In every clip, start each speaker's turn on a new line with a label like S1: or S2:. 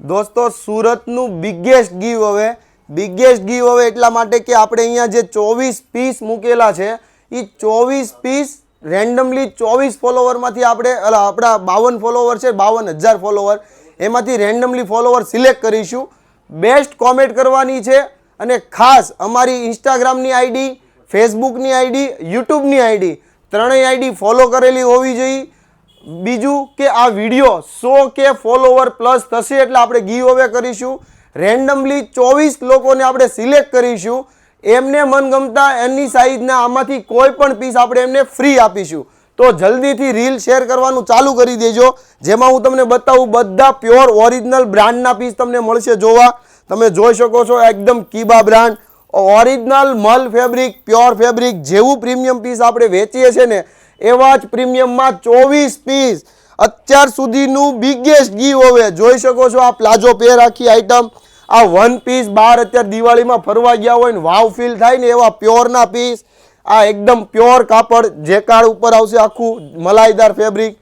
S1: દોસ્તો સુરતનું biggest give હવે. બિગેસ્ટ ગીવ હવે એટલા માટે કે આપણે અહીંયા જે ચોવીસ પીસ મૂકેલા છે એ ચોવીસ પીસ રેન્ડમલી ચોવીસ ફોલોવરમાંથી આપણે અલા, આપણા બાવન ફોલોવર છે બાવન હજાર ફોલોવર એમાંથી રેન્ડમલી ફોલોવર સિલેક્ટ કરીશું. બેસ્ટ કોમેન્ટ કરવાની છે અને ખાસ અમારી ઇન્સ્ટાગ્રામની આઈડી ફેસબુકની આઈડી યુટ્યુબની આઈડી ત્રણેય આઈડી ફોલો કરેલી હોવી જોઈએ. બીજું કે આ વીડિયો સો કે ફોલોવર પ્લસ થશે એટલે આપણે ગીવ અવે કરીશું. રેન્ડમલી ચોવીસ લોકોને આપણે સિલેક્ટ કરીશું. એમને મનગમતા, એની સાઈઝના આમાંથી કોઈ પણ પીસ આપણે એમને ફ્રી આપીશું. તો જલ્દીથી રીલ શેર કરવાનું ચાલુ કરી દેજો. જેમાં હું તમને બતાવું બધા પ્યોર ઓરિજિનલ બ્રાન્ડના પીસ તમને મળશે જોવા. તમે જોઈ શકો છો એકદમ કીબા બ્રાન્ડ ઓરિજિનલ મલ ફેબ્રિક પ્યોર ફેબ્રિક જેવું પ્રીમિયમ પીસ આપણે વેચીએ છીએ ને એવા જ પ્રીમિયમમાં ચોવીસ પીસ અત્યાર સુધીનું બિગેસ્ટ ગીવ હવે જોઈ શકો છો આ પ્લાઝો પેર આખી આઈટમ આ વન પીસ બહાર અત્યારે દિવાળીમાં ફરવા ગયા હોય ને વાવ ફીલ થાય ને એવા પ્યોરના પીસ આ એકદમ પ્યોર કાપડ જેકાળ ઉપર આવશે આખું મલાઈદાર ફેબ્રિક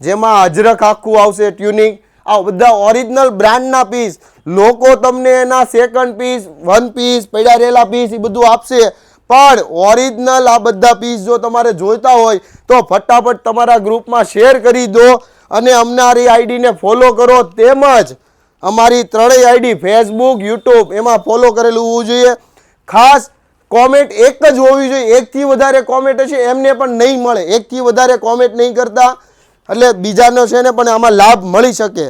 S1: જેમાં અજરખ આખું આવશે ટ્યુનિંગ આ બધા ઓરિજિનલ બ્રાન્ડના પીસ લોકો તમને એના સેકન્ડ પીસ વન પીસ પડ્યા રહેલા પીસ એ બધું આપશે. પણ ઓરિજિનલ આ બધા પીસ જો તમારે જોઈતા હોય, તો ફટાફટ તમારા ગ્રુપમાં શેર કરી દો અને અમારી આઈડીને ફોલો કરો. તેમજ અમારી ત્રણેય આઈડી ફેસબુક યુટ્યુબ એમાં ફોલો કરેલું હોવું જોઈએ. ખાસ કોમેન્ટ એક જ હોવી જોઈએ. એકથી વધારે કોમેન્ટ હશે, એમને પણ નહીં મળે. એકથી વધારે કોમેન્ટ નહીં કરતા. એટલે બીજાનો છે ને પણ આમાં લાભ મળી શકે.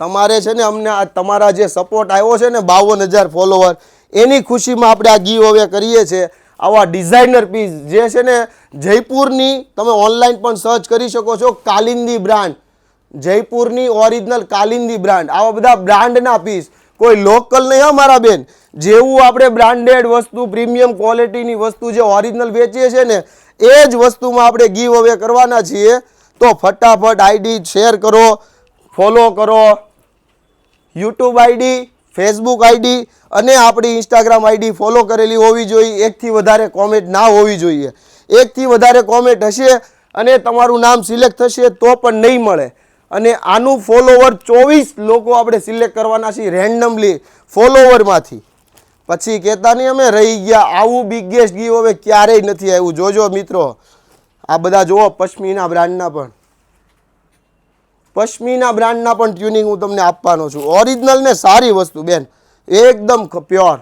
S1: તમારે છે ને અમને તમારા જે સપોર્ટ આવ્યો છે ને બાવન હજાર ફોલોવર એની ખુશીમાં આપણે આ ગીવ હવે કરીએ છીએ. આવા ડિઝાઇનર પીસ જે છે ને, જયપુરની, તમે ઓનલાઈન પણ સર્ચ કરી શકો છો, કાલિંદી બ્રાન્ડ જયપુરની ઓરિજિનલ કાલિંદી બ્રાન્ડ આવા બધા બ્રાન્ડના પીસ કોઈ લોકલ નહીં અમારા મારા બેન. જેવું આપણે બ્રાન્ડેડ વસ્તુ પ્રીમિયમ ક્વોલિટીની વસ્તુ જે ઓરિજિનલ વેચીએ છીએ ને, એ જ વસ્તુમાં આપણે ગીવ અવે કરવાના છીએ. તો ફટાફટ આઈડી શેર કરો ફોલો કરો. યુટ્યુબ આઈડી ફેસબુક આઈડી અને આપણી ઇન્સ્ટાગ્રામ આઈડી ફોલો કરેલી હોવી જોઈએ. એકથી વધારે કોમેન્ટ ના હોવી જોઈએ. એકથી વધારે કોમેન્ટ હશે અને તમારું નામ સિલેક્ટ થશે તો પણ નહીં મળે. અને આનું ફોલોવર ચોવીસ લોકો આપણે સિલેક્ટ કરવાના છીએ રેન્ડમલી ફોલોવરમાંથી પછી કહેતા નહીં અમે, રહી ગયા. આવું બિગેસ્ટ ગીવ હવે ક્યારેય નથી આવ્યું. જોજો મિત્રો, આ બધા જુઓ પશ્મિના બ્રાન્ડના પણ. પશ્મિના બ્રાન્ડના પણ ટ્યુનિંગ હું તમને આપવાનો છું. ઓરિજિનલ ને સારી વસ્તુ, બેન. એકદમ પ્યોર.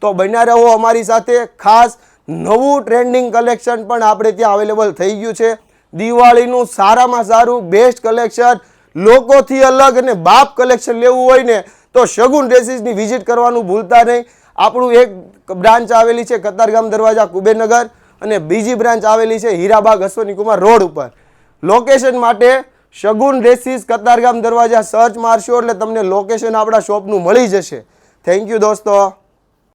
S1: તો બન્યા રહો અમારી સાથે. ખાસ નવું ટ્રેન્ડિંગ કલેક્શન પણ આપણે ત્યાં અવેલેબલ થઈ ગયું છે. દિવાળીનું સારામાં સારું બેસ્ટ કલેક્શન. લોકોથી અલગ અને બાપ કલેક્શન લેવું હોય ને, તો શગુન ડ્રેસીસની વિઝિટ કરવાનું ભૂલતા નહીં. આપણું એક બ્રાન્ચ આવેલી છે કતારગામ દરવાજા કુબેરનગર અને બીજી બ્રાન્ચ આવેલી છે હીરાબાગ અશ્વની કુમાર રોડ ઉપર. લોકેશન માટે શગુન રેસીસ કતારગામ દરવાજા સર્ચ મારશો એટલે તમને લોકેશન આપણા શોપનું મળી જશે. થેન્ક યુ દોસ્તો.